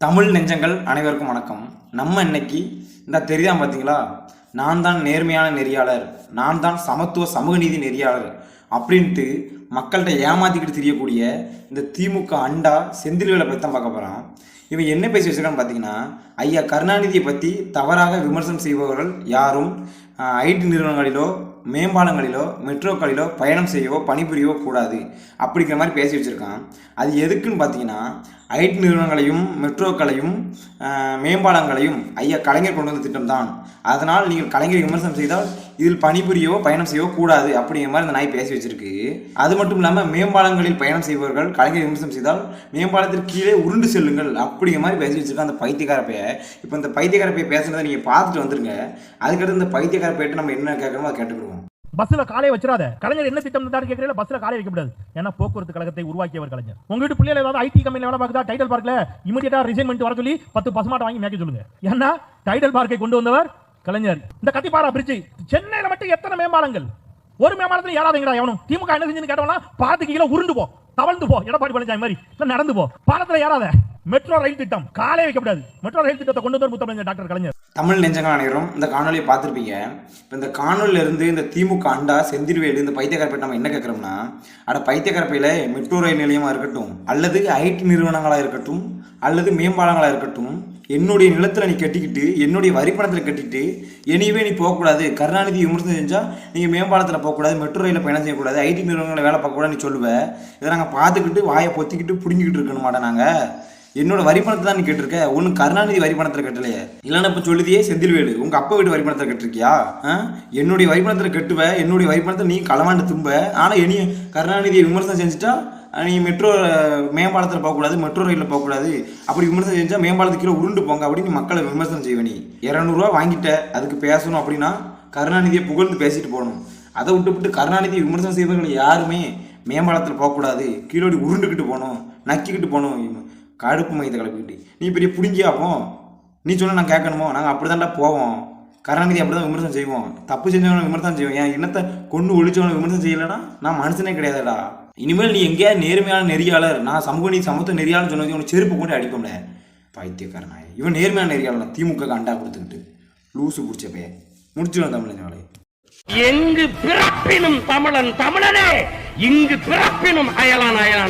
தமிழ் நெஞ்சங்கள் அனைவருக்கும் வணக்கம். நம்ம இன்னைக்கு இந்த தெரியாம பார்த்தீங்களா நான் தான் நேர்மையான நெறியாளர் நான் தான் சமத்துவ சமூக நீதி நெறியாளர் அப்படின்ட்டு மக்கள்கிட்ட ஏமாத்திக்கிட்டு தெரியக்கூடிய இந்த திமுக அண்டா செந்தில்வேலை பற்றி தான் பார்க்க போகிறான் இவன் என்ன பேசி வச்சிருக்கான்னு பார்த்தீங்கன்னா ஐயா கருணாநிதியை பற்றி தவறாக விமர்சனம் செய்பவர்கள் யாரும் ஐடி நிறுவனங்களிலோ மேம்பாலங்களிலோ மெட்ரோக்களிலோ பயணம் செய்யவோ பணிபுரியவோ கூடாது. அப்படிங்கிற மாதிரி பேசி வச்சுருக்கான். அது எதுக்குன்னு பார்த்தீங்கன்னா ஐடி நிறுவனங்களையும் மெட்ரோக்களையும் மேம்பாலங்களையும் ஐயா கலைஞர் கொண்டு வந்த திட்டம் தான் அதனால் நீங்கள் கலைஞர் விமர்சனம் செய்தால் இதில் பணிபுரியவோ பயணம் செய்யவோ கூடாது அப்படிங்கிற மாதிரி இந்த நாய் பேசி வச்சிருக்கு. அது மட்டும் இல்லாமல் மேம்பாலங்களில் பயணம் செய்பவர்கள் கலைஞர் விமர்சனம் செய்தால் மேம்பாலத்திற்கு கீழே உருண்டு செல்லுங்கள் அப்படிங்கிற மாதிரி பேசி வச்சிருக்கான் அந்த பைத்தியக்கார பைய இப்போ இந்த பைத்தியக்கார பைய பேசுனதை நீங்கள் பார்த்துட்டு வந்துருங்க. அதுக்கடுத்து இந்த பைத்தியக்கார நம்ம என்ன கேட்கணுமோ அதை கேட்டுக்கிடுவோம். பஸ்ல காலை வச்சிடாத. கலைஞர் என்ன திட்டம் தான் கேட்கறீங்க பஸ்ல காலையை வைக்க கூடாது ஏன்னா போக்குவரத்து கழகத்தை உருவாக்கியவர் கலைஞர். உங்க வீட்டு பிள்ளைகள் ஏதாவது ஐடி கம்பெனில வேலை பார்க்குதா? டைடல் பார்க்கல இமீடியட்டா ரிசைன் பண்ணிட்டு வர சொல்லி பத்து பசுமாட்டை வாங்கி மேய்க்க சொல்லுங்க. ஏன்னா டைடல் பார்க்கை கொண்டு வந்தவர் கலைஞர். இந்த கத்திப்பாரா பிரிட்ஜ் கேட்ட எத்தனை மேம்பாலங்கள்? ஒரு மேம்பாலத்தில் ஏறாதீங்கடா எவனும்? திமுக என்ன செஞ்சுன்னு கேட்டவனா பாத்துக்கு கீழே உருண்டு போ. தவழ்ந்து போ. எடப்பாடி பழனிசாமி மாதிரி. இல்ல நடந்து போ. பாலத்தில் ஏறாத. மெட்ரோ ரயில் திட்டம். காலே வைக்கப்படாது மெட்ரோ ரயில் திட்டத்தை கொண்டு வந்து முத்தமிழ் டாக்டர் கலைஞர். தமிழ் நெஞ்சங்கள் அனைவரும் இந்த காணொலியை பார்த்துருப்பீங்க. இப்போ இந்த காணொலியிலேருந்து இந்த திமுக அண்டா செந்திருவேலு இந்த பைத்தியக்காரப்பை நம்ம என்ன கேட்குறோம்னா அட பைத்தியக்காரப்பையில் மெட்ரோ ரயில் நிலையமாக இருக்கட்டும் அல்லது ஐடி நிறுவனங்களாக இருக்கட்டும் அல்லது மேம்பாலங்களாக இருக்கட்டும் என்னுடைய நிலத்தில் நீ கட்டிக்கிட்டு என்னுடைய வரிப்பணத்தில் கட்டிட்டு எனிவே நீ போகக்கூடாது கருணாநிதி விமர்சனம் செஞ்சால் நீங்கள் மேம்பாலத்தில் போகக்கூடாது மெட்ரோ ரயிலில் பயணம் செய்யக்கூடாது ஐடி நிறுவனங்களை வேலை பார்க்கக்கூடாது நீ சொல்லுவ இதை நாங்கள் பார்த்துக்கிட்டு வாயை பொத்திக்கிட்டு பிடுங்கிக்கிட்டு இருக்கணுமாடா நாங்கள் என்னோட வரி பணத்தை தான் கேட்டிருக்க? ஒன்றும் கருணாநிதி வரி பணத்தில் கட்டலையே. இல்லைன்னா இப்போ சொல்லுதியே செந்தில்வேலு உங்க அப்பா வீட்டு வரி பணத்தில் கட்டிருக்கியா? ஆ? என்னுடைய வரி பணத்தில் கட்டுவ என்னுடைய வரி பணத்தை நீ களவாண்டு தும்ப. ஆனால் இனி கருணாநிதியை விமர்சனம் செஞ்சுட்டா நீ மெட்ரோ மேம்பாலத்தில் போகக்கூடாது மெட்ரோ ரயிலில் போகக்கூடாது. அப்படி விமர்சனம் செஞ்சால் மேம்பாலத்துக்கு கீழே உருண்டு போங்க அப்படின்னு மக்களை விமர்சனம் செய்வ நீ. இரநூறுவா வாங்கிட்ட அதுக்கு பேசணும் அப்படின்னா கருணாநிதியை புகழ்ந்து பேசிட்டு போகணும். அதை விட்டுவிட்டு கருணாநிதியை விமர்சனம் செய்வர்கள் யாருமே மேம்பாலத்தில் போகக்கூடாது. கீழோடி உருண்டுக்கிட்டு போகணும் நக்கிக்கிட்டு போகணும். கடுப்பு மையத்தை கலப்பிக்கிட்டு நீ பெரிய புடிங்கியாப்போ நீ சொன்ன நான் கேட்கணுமோ? நாங்கள் அப்படி போவோம். கருணாநிதி அப்படி தான் விமர்சனம் செய்வோம். தப்பு செஞ்சவனை விமர்சனம் செய்வோம். ஏன் என்னத்தை கொண்டு ஒழிச்சவனை விமர்சனம் செய்யலைன்னா நான் மனுஷனே கிடையாதுடா. இனிமேல் நீ எங்கேயாவது நேர்மையான நெறியாளர் நான் சமூக நீ சமத்துவ நெறியாளர் சொன்னது உனக்கு செருப்பு கொண்டு அடிப்போம்ல. பைத்தியக்காரனாய். இவன் நேர்மையான நெறியாளர் திமுக அண்டா கொடுத்துக்கிட்டு லூசு பிடிச்ச பையன். முடிச்சிடும் தமிழ் எங்கு பிறப்பினும் தமிழன் தமிழனே இங்கு பிறப்பினும் அயலான் அயலான்.